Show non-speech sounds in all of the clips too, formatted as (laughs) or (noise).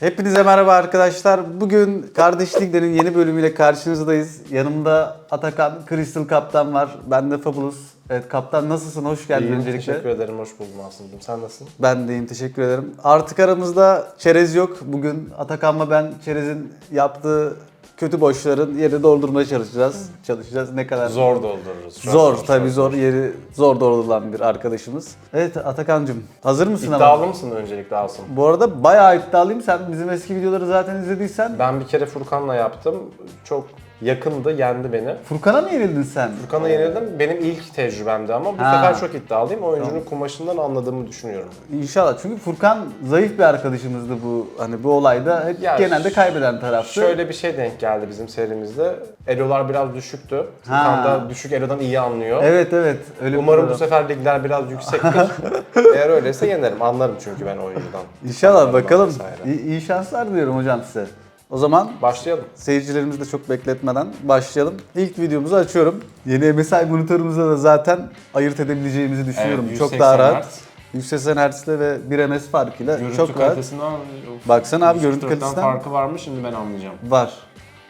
Hepinize merhaba arkadaşlar. Bugün Kardeşliklerin yeni bölümüyle karşınızdayız. Yanımda Atakan, Crystal Kaptan var. Ben de Fabulous. Evet Kaptan nasılsın? Hoş geldin İyiyim, öncelikle. teşekkür ederim. Hoş buldum Aslı'cığım. Sen nasılsın? Ben deyim teşekkür ederim. Artık aramızda çerez yok. Bugün Atakan'la ben çerezin yaptığı kötü boşların yeri doldurmaya çalışacağız. Çalışacağız ne kadar Zor doldururuz. Zor, tabii zor. Yeri zor doldurulan bir arkadaşımız. Evet Atakan'cım hazır mısın ama? İddialı mısın öncelikle Asım? Bu arada bayağı iddialıyım. Sen bizim eski videoları zaten izlediysen. Ben bir kere Furkan'la yaptım. Çok yakındı, yendi beni. Furkan'a mı yenildin sen? Furkan'a yenildim. Benim ilk tecrübemdi ama bu Ha. sefer çok iddialıyım. Oyuncunun kumaşından anladığımı düşünüyorum. İnşallah. Çünkü Furkan zayıf bir arkadaşımızdı bu hani bu olayda. Hep Ya genelde ş- kaybeden taraftı. Şöyle bir şey denk geldi bizim serimizde. Elo'lar biraz düşüktü. Furkan da düşük Elo'dan iyi anlıyor. Evet evet. Öyle bir Umarım bu sefer ligler biraz yüksektir. (laughs) (laughs) Eğer öyleyse yenerim. Anlarım çünkü ben oyuncudan. İnşallah Anlarım bakalım. vesaire. İyi, iyi şanslar diliyorum hocam size. O zaman Başlayalım. seyircilerimizi de çok bekletmeden başlayalım. İlk videomuzu açıyorum. Yeni MSI monitörümüzde de zaten ayırt edebileceğimizi düşünüyorum. Evet, çok 180 daha rahat. Hz. 180 Hz ve 1 ms farkıyla Görüntü çok rahat kalitesinden Baksana abi, görüntü 144'ten kalitesinden- farkı var mı şimdi ben anlayacağım. var.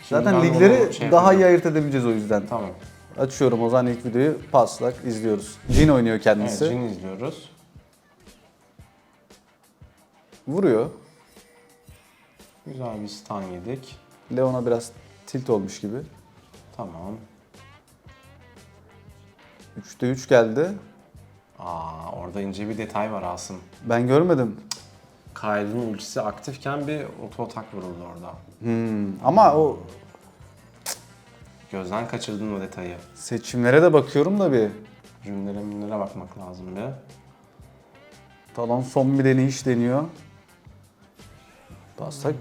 Şimdi Zaten ligleri şey daha iyi ayırt edebileceğiz o yüzden. Tamam. Açıyorum o zaman ilk videoyu paslak izliyoruz. Jin oynuyor Evet, kendisi. Jin izliyoruz. Vuruyor. Güzel bir stun yedik. Leon'a biraz tilt olmuş gibi. Tamam. 3'te 3 geldi. Aa orada ince bir detay var Asım. Ben görmedim. Kyle'ın ultisi aktifken bir oto atak vuruldu orada. Hmm. Ama o Gözden kaçırdın o detayı. seçimlere de bakıyorum da bir. Minlere bakmak lazım bir. Talon son bir deneyiş deniyor. Pastak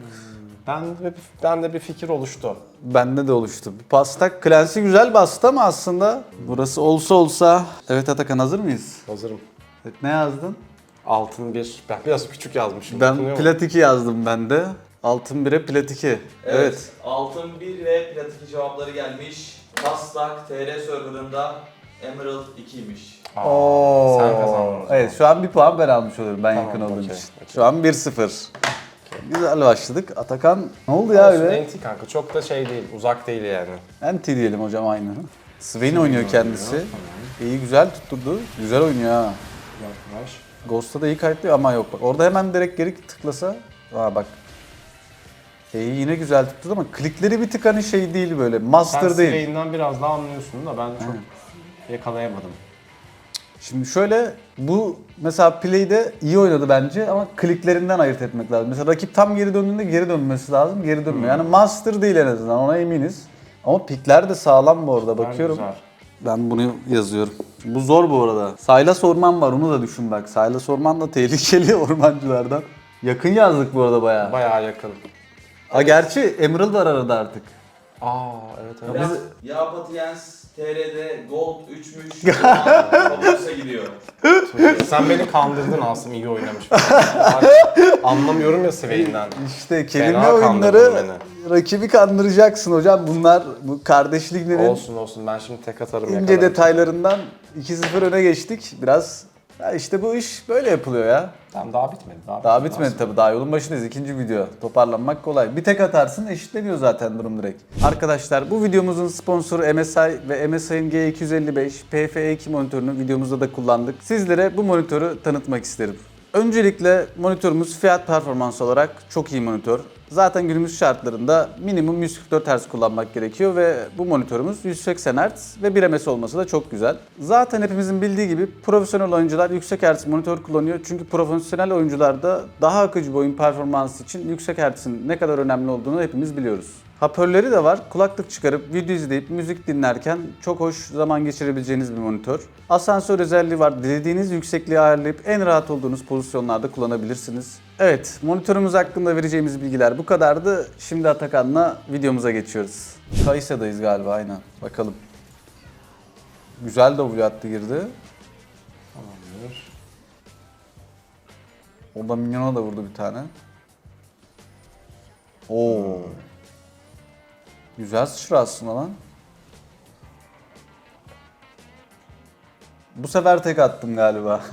Ben de, ben de bir fikir oluştu. bende de oluştu. Pastak Clancy güzel bastı ama aslında burası olsa olsa. Evet Atakan hazır mıyız? Hazırım. Evet, ne yazdın? Altın bir. Ben biraz küçük yazmışım. Ben plat 2 yazdım ben de. Altın 1'e plat 2. Evet. Altın 1 ve Plat 2 cevapları gelmiş. Taslak TR serverında Emerald 2'ymiş. Aa, Oo. Sen kazandın. Evet şu an bir puan ben almış oluyorum ben Tamam, yakın olduğum okey, için. okey. Şu an 1-0. Güzel başladık. Atakan ne oldu ya Olsun, öyle? NT kanka çok da şey değil, uzak değil yani. Anti diyelim hocam aynı. Swain oynuyor kendisi. İyi güzel tutturdu. Güzel oynuyor ha. Yaklaş. Ghost'ta da iyi kayıtlıyor ama yok bak. Orada hemen direkt geri tıklasa. Aa bak. İyi yine güzel tuttu ama klikleri bir tık hani şey değil böyle. Master Sen değil. Swain'den biraz daha anlıyorsun da ben çok yakalayamadım. Şimdi şöyle bu mesela play'de iyi oynadı bence ama kliklerinden ayırt etmek lazım. Mesela rakip tam geri döndüğünde geri dönmesi lazım. Geri dönmüyor. Yani master değil en azından ona eminiz. Ama pikler de sağlam bu arada bakıyorum. Güzel. Ben bunu yazıyorum. Bu zor bu arada. Saylas Orman var onu da düşün bak. Saylas Orman da tehlikeli (laughs) ormancılardan. Yakın yazdık bu arada bayağı. Bayağı yakın. Ha gerçi Emerald var arada artık. Aa evet evet. Ya, ya Patiens TR'de Gold 3'müş. Fabulous'a (laughs) gidiyor. Sen beni kandırdın Asım iyi oynamış. Anlamıyorum ya Swain'den. İşte kelime Fena oyunları kandırdın rakibi kandıracaksın hocam. Bunlar bu kardeşliklerin Olsun olsun ben şimdi tek atarım ince yakalarım. detaylarından 2-0 öne geçtik. Biraz ya işte bu iş böyle yapılıyor ya. Tamam daha bitmedi. Daha, Daha bitmedi tabii. Daha yolun başındayız. İkinci video. Toparlanmak kolay. Bir tek atarsın eşitleniyor zaten durum direkt. Arkadaşlar bu videomuzun sponsoru MSI ve MSI'ın G255 PFE2 monitörünü videomuzda da kullandık. Sizlere bu monitörü tanıtmak isterim. Öncelikle monitörümüz fiyat performans olarak çok iyi monitör. Zaten günümüz şartlarında minimum 144 Hz kullanmak gerekiyor ve bu monitörümüz 180 Hz ve 1 ms olması da çok güzel. Zaten hepimizin bildiği gibi profesyonel oyuncular yüksek Hz monitör kullanıyor. Çünkü profesyonel oyuncularda daha akıcı bir oyun performansı için yüksek Hz'in ne kadar önemli olduğunu hepimiz biliyoruz. Hoparlörleri de var. Kulaklık çıkarıp video izleyip müzik dinlerken çok hoş zaman geçirebileceğiniz bir monitör. Asansör özelliği var. Dilediğiniz yüksekliği ayarlayıp en rahat olduğunuz pozisyonlarda kullanabilirsiniz. Evet, monitörümüz hakkında vereceğimiz bilgiler bu kadardı. Şimdi Atakan'la videomuza geçiyoruz. Kayısa'dayız galiba aynen. Bakalım. Güzel W attı girdi. Tamamdır. Orada minyona da vurdu bir tane. Oo. Güzel sıçra aslında lan. Bu sefer tek attım galiba. (laughs)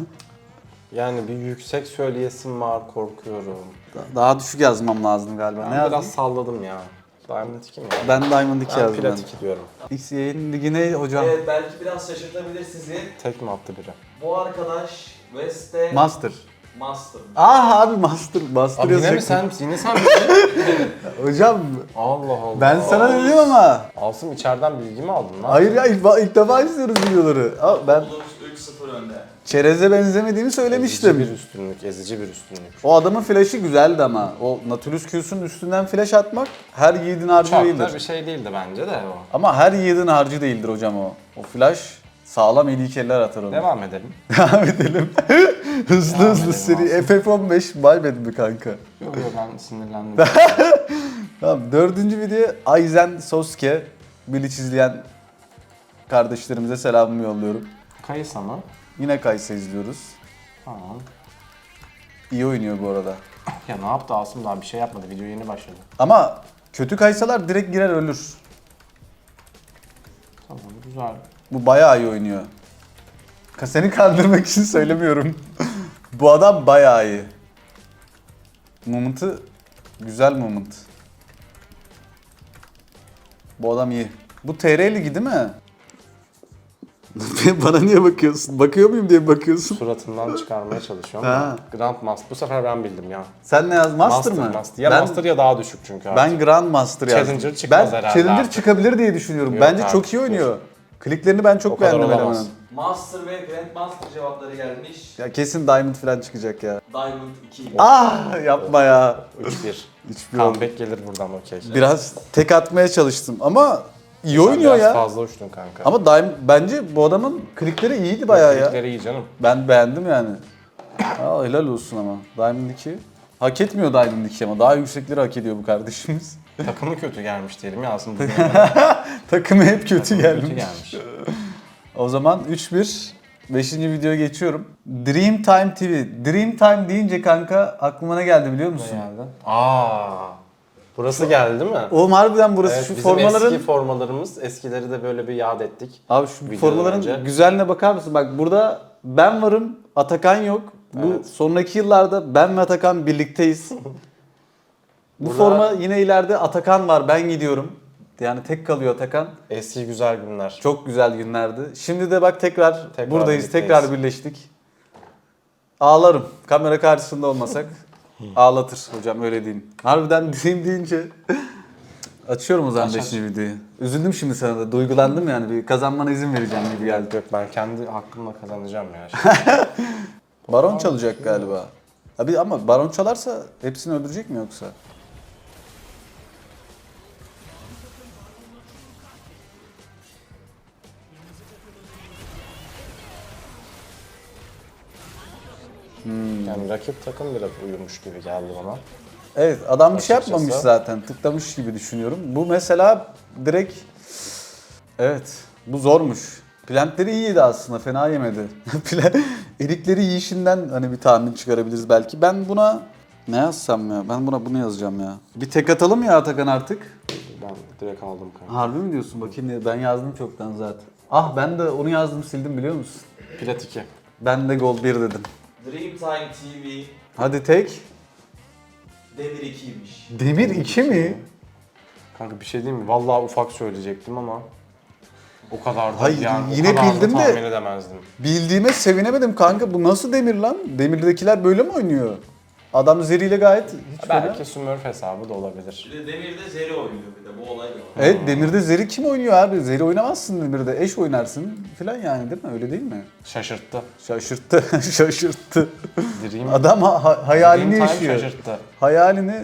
Yani bir yüksek söyleyesim var korkuyorum. Da- Daha düşük yazmam lazım galiba. Ben ne yazdım? biraz salladım ya. Diamond 2 mi? Ben Diamond 2 Ben yazdım. Plat ben. 2 diyorum. X yayın ligi ne hocam? Evet belki biraz şaşırtabilir sizi. Tek mi attı biri? Bu arkadaş West'te Master. Master. Ah abi Master. Master Abi yine mi sen? Yine sen mi? (laughs) Hocam Allah Allah. ben sana dedim ama. Asım içeriden bilgi mi aldın lan? Hayır ya ilk, ilk defa izliyoruz videoları. Aa, Ben Bulus 3-0 önde. çereze benzemediğimi Ezici söylemiştim. bir üstünlük, ezici bir üstünlük. O adamın flash'ı güzeldi ama. O Nautilus Q'sun üstünden flash atmak her yiğidin harcı Çok da değildir. bir şey değildi bence de o. Ama her yiğidin harcı değildir hocam o. O flash sağlam ilikeller atar onu. Devam edelim. (laughs) Devam edelim. (laughs) hızlı Devam hızlı edelim seri FF15 baybedi mi kanka? Yok yok ben sinirlendim. (laughs) Tamam dördüncü video Aizen Sosuke. Bleach izleyen kardeşlerimize selamımı yolluyorum. Kayısa mı? Yine Kaysa izliyoruz. Tamam. İyi oynuyor bu arada. Ya ne yaptı Asım daha bir şey yapmadı. Video yeni başladı. Ama kötü Kaysalar direkt girer ölür. Tamam güzel. Bu bayağı iyi oynuyor. Ka- Seni kandırmak için söylemiyorum. bu adam bayağı iyi. Moment'ı güzel moment. Bu adam iyi. Bu TR ligi değil mi? (laughs) Bana niye bakıyorsun? Bakıyor muyum diye bakıyorsun. Suratından çıkarmaya çalışıyorum. Ha. Grand Master. Bu sefer ben bildim ya. Sen ne yaz? Master, mı? Master. Ya ben, Master ya daha düşük çünkü artık. ben Grand Master yazdım. Challenger çıkmaz ben herhalde Challenger artık. çıkabilir diye düşünüyorum. Yok Bence artık, çok iyi oynuyor. Kliklerini ben çok O kadar beğendim olamaz. elemanın. Master ve Grandmaster cevapları gelmiş. Ya kesin Diamond falan çıkacak ya. Diamond 2. Ah yapma ya. 3-1. Hiçbir (laughs) oldu. Comeback gelir buradan okey. Biraz tek atmaya çalıştım ama iyi Sen oynuyor biraz ya. fazla uçtun kanka. Ama daim, bence bu adamın klikleri iyiydi bayağı ya. Klikleri iyi canım. Ben beğendim yani. Aa, helal olsun ama. Diamond 2. Hak etmiyor Diamond 2 ama daha yüksekleri hak ediyor bu kardeşimiz. Takımı kötü gelmiş diyelim ya aslında. (laughs) Takımı hep kötü Takımı gelmiş. Kötü gelmiş. O zaman 3-1. Beşinci videoya geçiyorum. Dreamtime TV. Dreamtime deyince kanka aklıma ne geldi biliyor musun? geldi? Aa. Burası geldi değil mi? Oğlum harbiden burası Evet, şu bizim formaların... eski formalarımız. Eskileri de böyle bir yad ettik. Abi şu Videodan formaların önce. güzelliğine bakar mısın? Bak burada ben varım, Atakan yok. Bu Evet. sonraki yıllarda ben ve Atakan birlikteyiz. (laughs) Bu Burada- forma yine ileride Atakan var, ben gidiyorum. Yani tek kalıyor Atakan. Eski güzel günler. Çok güzel günlerdi. Şimdi de bak tekrar, Tekrar buradayız, birlikteyiz. tekrar birleştik. Ağlarım. Kamera karşısında olmasak (laughs) ağlatır hocam öyle diyeyim. Harbiden diyeyim deyince açıyorum o zaman Aç, aç. 5. videoyu. Üzüldüm şimdi sana da. Duygulandım yani. Bir kazanmana izin vereceğim gibi geldi. Yok ben kendi hakkımla kazanacağım ya. (laughs) Baron çalacak galiba. Abi ama baron çalarsa hepsini öldürecek mi yoksa? Yani rakip takım biraz uyumuş gibi geldi bana. Evet adam bir şey Açıkçası. yapmamış zaten. Tıklamış gibi düşünüyorum. Bu mesela direkt evet bu zormuş. Plantleri iyiydi aslında fena yemedi. (laughs) Plan- Erikleri yiyişinden hani bir tahmin çıkarabiliriz belki. Ben buna ne yazsam ya? Ben buna bunu yazacağım ya. Bir tek atalım ya Atakan artık. Ben direkt aldım kanka. Harbi mi diyorsun? Bakayım ne- ben yazdım çoktan zaten. Ah ben de onu yazdım sildim biliyor musun? Plat 2. Ben de gol 1 dedim. Dreamtime TV Hadi tek. Demir 2'ymiş. Demir 2 mi? Kanka bir şey diyeyim mi? Vallahi ufak söyleyecektim ama o kadar da Hayır, yani yine o kadar da bildim de- tahmin edemezdim. Bildiğime sevinemedim kanka. Bu nasıl demir lan? Demirdekiler böyle mi oynuyor? Adam Zeri ile gayet hiç fena. Belki Smurf hesabı da olabilir. Bir de Demir'de Zeri oynuyor bir de bu olay da var. Evet Demir'de Zeri kim oynuyor abi? Zeri oynamazsın Demir'de. Eş oynarsın filan yani değil mi? Öyle değil mi? Şaşırttı. Şaşırttı. (laughs) Şaşırttı. Dream, Adam ha- ha- hayalini Dream Time yaşıyor. şaşırttı. Hayalini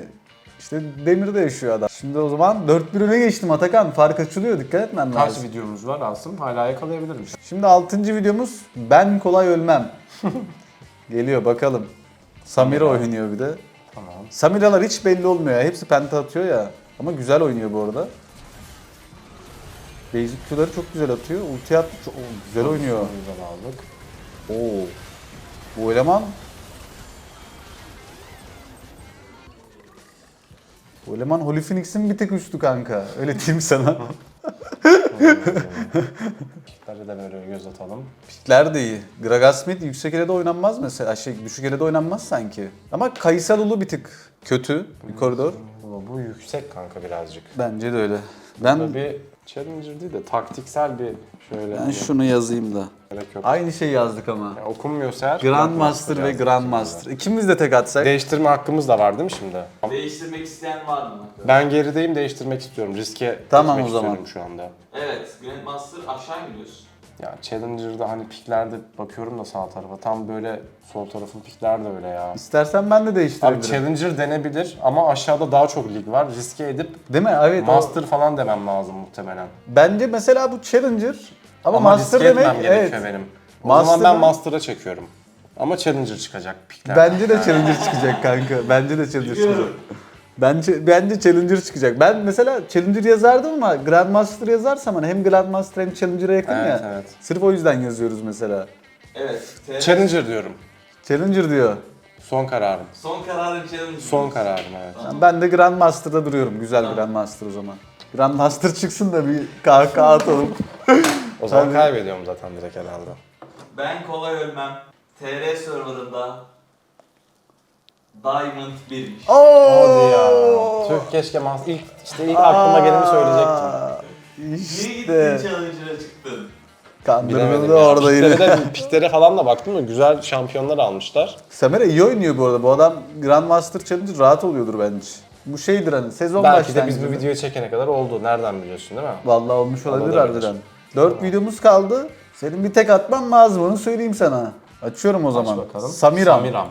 işte Demir'de yaşıyor adam. Şimdi o zaman 4-1 öne geçtim Atakan. Fark açılıyor. Dikkat etmen Kaç lazım. videomuz var Asım? Hala yakalayabilirim. Şimdi 6. videomuz Ben kolay ölmem. (laughs) Geliyor bakalım. Samira oynuyor bir de. Tamam. Samiralar hiç belli olmuyor ya. Hepsi penta atıyor ya. Ama güzel oynuyor bu arada. Basic Q'ları çok güzel atıyor. Ulti attı. Çok, Oo, güzel oynuyor. Güzel aldık. Oo. Bu eleman Bu eleman Holy Phoenix'in bir tek üstü kanka. Öyle diyeyim sana. (laughs) Pikleri de böyle göz atalım. Pikler de iyi. Gragas Smith yüksek elede oynanmaz mesela. Şey, düşük elede oynanmaz sanki. Ama Kaysal Ulu bir tık kötü bir koridor. Bu, bu yüksek kanka birazcık. Bence de öyle. Ben, Tabii Challenger değil de taktiksel bir şöyle ben hani şunu yazayım da. gerek yok. Aynı şeyi yazdık ama. Yani okunmuyorsa eğer Grandmaster ve Grandmaster. İkimiz de tek atsak. Değiştirme hakkımız da var değil mi şimdi? Değiştirmek isteyen var mı? Ben gerideyim değiştirmek istiyorum. Riske Tamam o zaman. istiyorum şu anda. Evet, Grandmaster aşağı gidiyorsun? Ya Challenger'da hani piklerde bakıyorum da sağ tarafa. Tam böyle sol tarafın pikler de öyle ya. İstersen ben de Abi değiştirebilirim. Challenger denebilir ama aşağıda daha çok lig var. Riske edip Değil mi? Evet. o- Master falan demem lazım muhtemelen. Bence mesela bu Challenger ama, Ama, Master riske demek etmem gerekiyor evet. benim. O zaman ben Master'a çekiyorum. Ama Challenger çıkacak pikler. Bence de Challenger çıkacak kanka. Bence de Challenger çıkacak. Biliyorum. Bence bence Challenger çıkacak. Ben mesela Challenger yazardım ama Grandmaster yazarsam hani hem Grandmaster hem Challenger'a yakın Evet, ya. evet. Sırf o yüzden yazıyoruz mesela. Evet, Challenger diyorum. Challenger diyor. Son kararım. son kararın challenge. Son kararım evet. Ben de Grandmaster'da duruyorum. Güzel Tamam. Grandmaster o zaman. Grandmaster çıksın da bir kahkaha atalım. O zaman Tabii. kaybediyorum zaten direkt herhalde. Ben kolay ölmem. TR serverında Diamond 1'miş. Hadi ya. Tüh keşke mas ilk işte ilk aklıma geleni söyleyecektim. Niye gittin İşte challenger'a çıktın? kandırıldı ya. orada yine. Piklere, de, falan da baktım da güzel şampiyonlar almışlar. Samira iyi oynuyor bu arada. Bu adam Grandmaster Challenger rahat oluyordur bence. Bu şeydir hani sezon Belki de biz bu başlangıcı. videoyu çekene kadar oldu. Nereden biliyorsun değil mi? Vallahi olmuş olabilir Olabilir. harbiden. 4 videomuz kaldı. Senin bir tek atman lazım onu söyleyeyim sana. Açıyorum o Aç zaman. bakalım. Samiram. Samiram.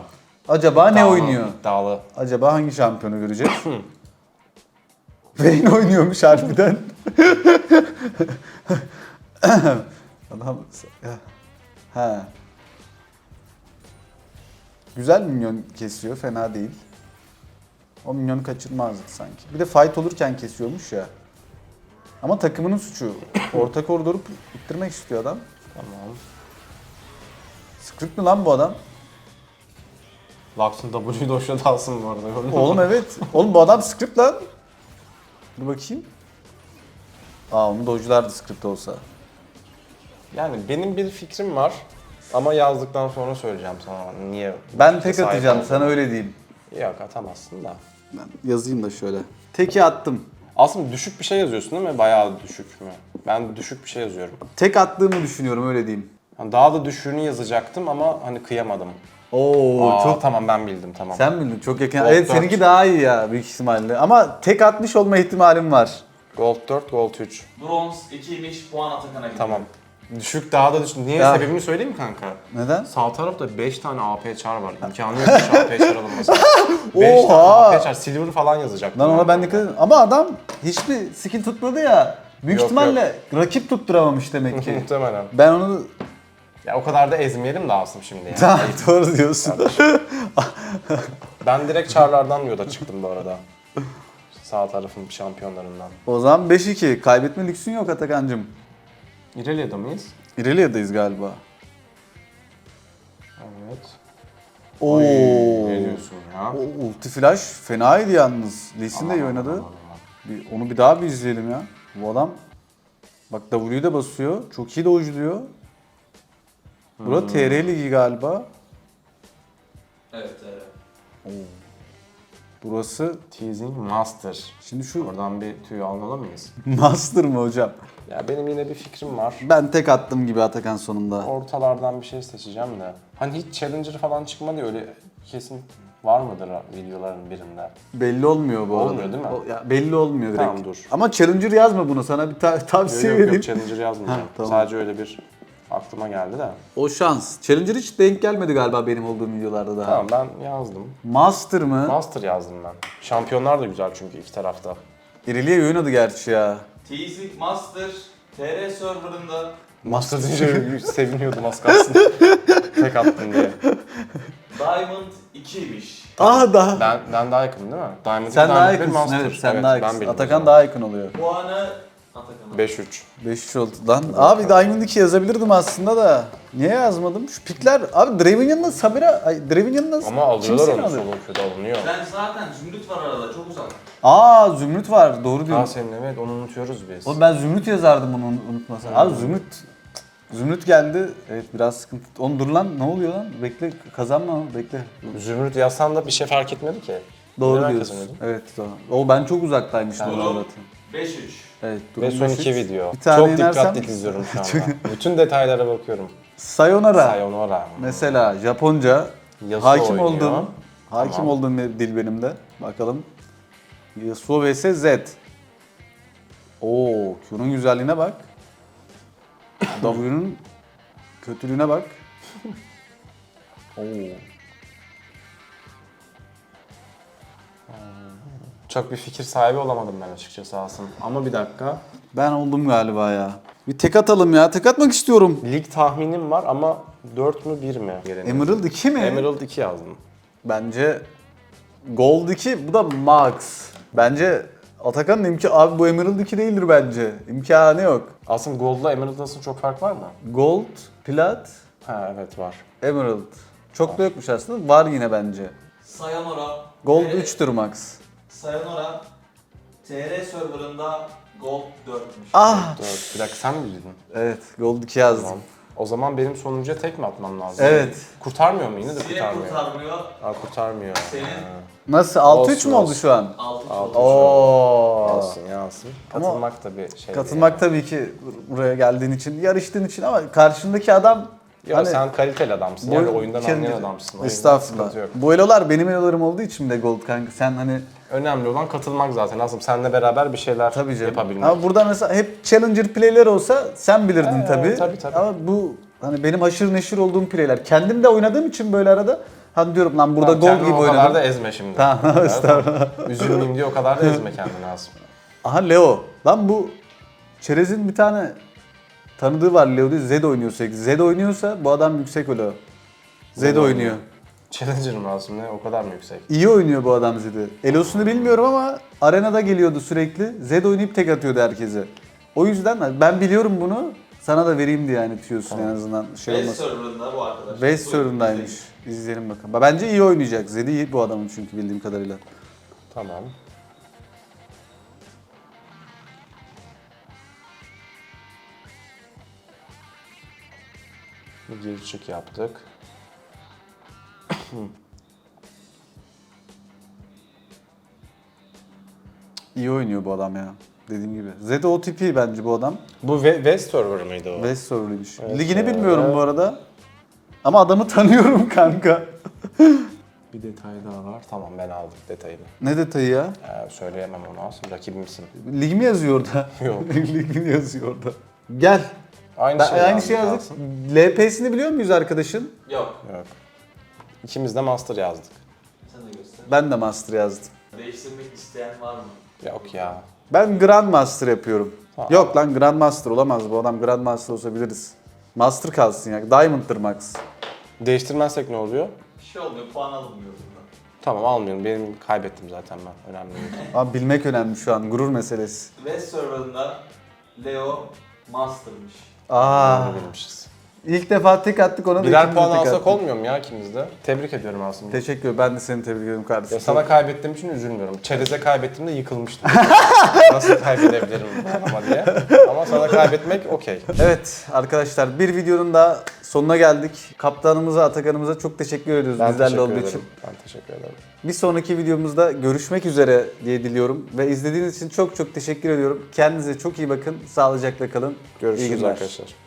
Acaba ne İddialı, oynuyor? İddialı. Acaba hangi şampiyonu göreceğiz? (coughs) Vayne oynuyormuş harbiden. (coughs) Adam... Ha. Güzel minyon kesiyor, fena değil. O minyonu kaçırmazdık sanki. Bir de fight olurken kesiyormuş ya. Ama takımının suçu. Orta koridoru ittirmek istiyor adam. Tamam. Script mi lan bu adam? Lux'un W'yu da hoşuna dalsın bu arada. Oğlum evet. Oğlum bu adam script lan. Dur bakayım. Aa onu dojlardı script olsa. Yani benim bir fikrim var. Ama yazdıktan sonra söyleyeceğim sana niye. Ben tek sahip atacağım olduğumu. sana öyle diyeyim. Yok atamazsın da. Ben yazayım da şöyle. Teki attım. Aslında düşük bir şey yazıyorsun değil mi? Bayağı düşük mü? Ben düşük bir şey yazıyorum. Tek attığımı düşünüyorum öyle diyeyim. Hani daha da düşüğünü yazacaktım ama hani kıyamadım. Oo Aa, çok tamam ben bildim tamam. sen bildin çok yakın. Gold evet seninki daha iyi ya büyük ihtimalle. Ama tek atmış olma ihtimalim var. Gold 4, Gold 3. Bronz 2'ymiş, puan Atakan'a gidiyor. Tamam. Düşük daha da düşük. Niye Ya. sebebini söyleyeyim mi kanka? Neden? Sağ tarafta 5 tane AP çar var. İmkanı yok 5 AP çar alınması. (laughs) 5 tane Oha! AP çar. Silver falan yazacaktım. Lan ona ben dikkat ettim. Ama adam hiçbir skill tutmadı ya. Büyük Yok, ihtimalle rakip tutturamamış demek ki. (laughs) Muhtemelen. ben onu... Ya o kadar da ezmeyelim de Asım şimdi yani. Tamam (laughs) doğru diyorsun. (laughs) Ben direkt çarlardan yola çıktım bu arada. Sağ tarafın şampiyonlarından. o zaman 5-2. Kaybetme lüksün yok Atakan'cım. İrelia'da mıyız? İrelia'dayız galiba. Evet. Oo. Ne diyorsun ya? O ulti flash fenaydı yalnız. Lee Sin de iyi oynadı. Bir, onu bir daha bir izleyelim ya. Bu adam bak W'yu de basıyor. Çok iyi dojluyor. Bura Hmm. TR ligi galiba. Evet, evet. Burası Teasing Master. şimdi şu Oradan bir tüy almalı mıyız? (laughs) master mı hocam? Ya benim yine bir fikrim var. Ben tek attım gibi Atakan sonunda. Ortalardan bir şey seçeceğim de. Hani hiç Challenger falan çıkmadı öyle kesin var mıdır videoların birinde? Belli olmuyor bu arada. Olmuyor değil mi? O- ya belli olmuyor direkt. Tamam, dur. Ama Challenger yazma bunu. Sana bir ta- tavsiye Yok yok, vereyim. yok Challenger yazmayacağım. (laughs) Ha, tamam. Sadece öyle bir aklıma geldi de. O şans. Challenger hiç denk gelmedi galiba benim olduğum videolarda daha. Tamam ben yazdım. Master mı? Master yazdım ben. Şampiyonlar da güzel çünkü iki tarafta. İriliye oynadı gerçi ya. Teasing Master TR serverında Master deyince seviniyordum az kalsın. (laughs) Tek attım diye. Diamond 2'ymiş. Aa daha. Ben, ben daha yakın değil mi? Diamond Sen Diamond daha Master. evet sen Evet, daha o Atakan daha yakın oluyor. Puanı Atakan'a. 5-3. 5 oldu lan. Abi Diamond 2 yazabilirdim aslında da. Niye yazmadım? Şu pikler abi Draven yanında Samira, ay Draven yanında Ama alıyorlar kimse mi onu alıyor? solo queue'da alınıyor. Sen zaten Zümrüt var arada, çok uzak. Aa Zümrüt var doğru Ha diyorsun. senin evet onu unutuyoruz biz. Oğlum ben Zümrüt yazardım onu unutmasan. Abi Zümrüt Zümrüt geldi. Evet biraz sıkıntı. Oğlum dur lan ne oluyor lan? Bekle kazanma bekle. Zümrüt yazsan da bir şey fark etmedi ki. Doğru Neden diyorsun. kazanıyordun? Evet doğru. O ben çok Durum orada zaten. 5-3. Evet. Ve son iki video. Bir tane Çok yenersem- dikkatli izliyorum şu (laughs) anda. Bütün detaylara bakıyorum. Sayonara. Sayonara. Mesela Japonca Yasuo hakim oynuyor. olduğum hakim Tamam. olduğum bir dil benim de. Bakalım. Yasuo vs Z. Oo, Q'nun güzelliğine bak. (laughs) W'nun kötülüğüne bak. (laughs) Oo. Çok bir fikir sahibi olamadım ben açıkçası Asım. Ama bir dakika. Ben oldum galiba ya. Bir tek atalım ya. Tek atmak istiyorum. Lig tahminim var ama 4 mü 1 mi? Emerald 2 mi? Emerald 2 yazdım. Bence Gold 2 bu da Max. Bence Atakan'ın imki abi bu Emerald 2 değildir bence. İmkanı yok. Asım Gold'la Emerald arasında çok fark var mı? Gold, Plat, Ha evet var. Emerald. Çok da yokmuş aslında. Var yine bence. Sayonara. Gold TR 3'tür Max. Sayonara TR serverında Gold 4'müş. Ah! 4. Bir dakika sen mi bildin? Evet, Gold 2 yazdım. Tamam. O zaman benim sonuncuya tek mi atmam lazım? Evet. Kurtarmıyor mu? Yine de Yine kurtarmıyor. kurtarmıyor. Aa kurtarmıyor. Senin? Ha. Nasıl? 6-3 Olsun, mü oldu olsun. şu an? 6 Altı. Oo. Yansın yansın. Ama Katılmak da bir şey. Katılmak tabii ki buraya geldiğin için, yarıştığın için ama karşındaki adam Yok hani sen kaliteli adamsın. bu- Yani oyundan kendi- anlayan adamsın. Estağfurullah. Bu elolar benim elolarım olduğu için de Gold kanka. Sen hani Önemli olan katılmak zaten. Asım seninle beraber bir şeyler Tabii canım. yapabilmek. Ama burada mesela hep challenger play'ler olsa sen bilirdin Ee, tabii. tabii, tabii. Ama bu hani benim haşır neşir olduğum play'ler. Kendim de oynadığım için böyle arada hani diyorum lan burada Tamam, gol gibi o kadar oynadım. da ezme şimdi. Tamam, estağfurullah. Üzülmeyeyim diye o kadar da ezme kendini Asım. Aha Leo. Lan bu Çerez'in bir tane tanıdığı var Leo diye Zed oynuyor sürekli. Zed oynuyorsa bu adam yüksek o Leo. Zed oynuyor. Challenger mı Asım ne? O kadar mı yüksek? İyi oynuyor bu adam Zed'i. Elos'unu bilmiyorum ama arenada geliyordu sürekli. Zed oynayıp tek atıyordu herkese. O yüzden ben biliyorum bunu. Sana da vereyim diye yani diyorsun en azından şey West olmasın. serverında bu arkadaş. West server'ındaymış. İzleyelim bakalım. Bence iyi oynayacak. Zed'i iyi bu adamın çünkü bildiğim kadarıyla. Tamam. Bir geri çık yaptık. (clears throat) İyi oynuyor bu adam ya. Dediğim gibi. Zed OTP bence bu adam. Bu Ve- West server mıydı o? West server'ıymış. Evet, Ligini evet. bilmiyorum bu arada. Ama adamı (laughs) tanıyorum kanka. Bir detay daha var. Tamam ben aldım detayını. Ne detayı ya? Ee, söyleyemem onu Asım. Rakibimsin. Lig mi yazıyor orada? Yok. (laughs) Lig mi yazıyor orada? Gel. Aynı Ben, şey aynı şey yazdık. Asım. LP'sini biliyor muyuz arkadaşın? Yok. Yok. İkimiz de master yazdık. Sen de göster. Ben de Master yazdım. Değiştirmek isteyen var mı? Yok ya. Ben Grand Master yapıyorum. Tamam. Yok lan Grand Master olamaz bu adam Grand Master olsa biliriz. Master kalsın ya. Diamond'dır Max. Değiştirmezsek ne oluyor? Bir şey olmuyor. Puan alınmıyor bundan. Tamam almıyorum. Benim kaybettim zaten ben. Önemli değil. (laughs) Abi bilmek önemli şu an. Gurur meselesi. West serverında Leo Master'mış. Aa, Bunu bilmişiz. İlk defa tek attık ona da Birer ikimiz de puan tek alsak attık. olmuyor mu ya ikimiz de? Tebrik ediyorum Asım. Teşekkür ederim. Ben de seni tebrik ederim kardeşim. Ya sana kaybettiğim için üzülmüyorum. Çerez'e kaybettiğimde yıkılmıştım. (laughs) Nasıl kaybedebilirim ama diye. Ama sana kaybetmek okey. Evet arkadaşlar bir videonun daha sonuna geldik. Kaptanımıza, Atakan'ımıza çok teşekkür ediyoruz Ben bizlerle teşekkür olduğu ederim. için. Ben teşekkür ederim. Bir sonraki videomuzda görüşmek üzere diye diliyorum. Ve izlediğiniz için çok çok teşekkür ediyorum. Kendinize çok iyi bakın. Sağlıcakla kalın. İyi Görüşürüz günler. arkadaşlar.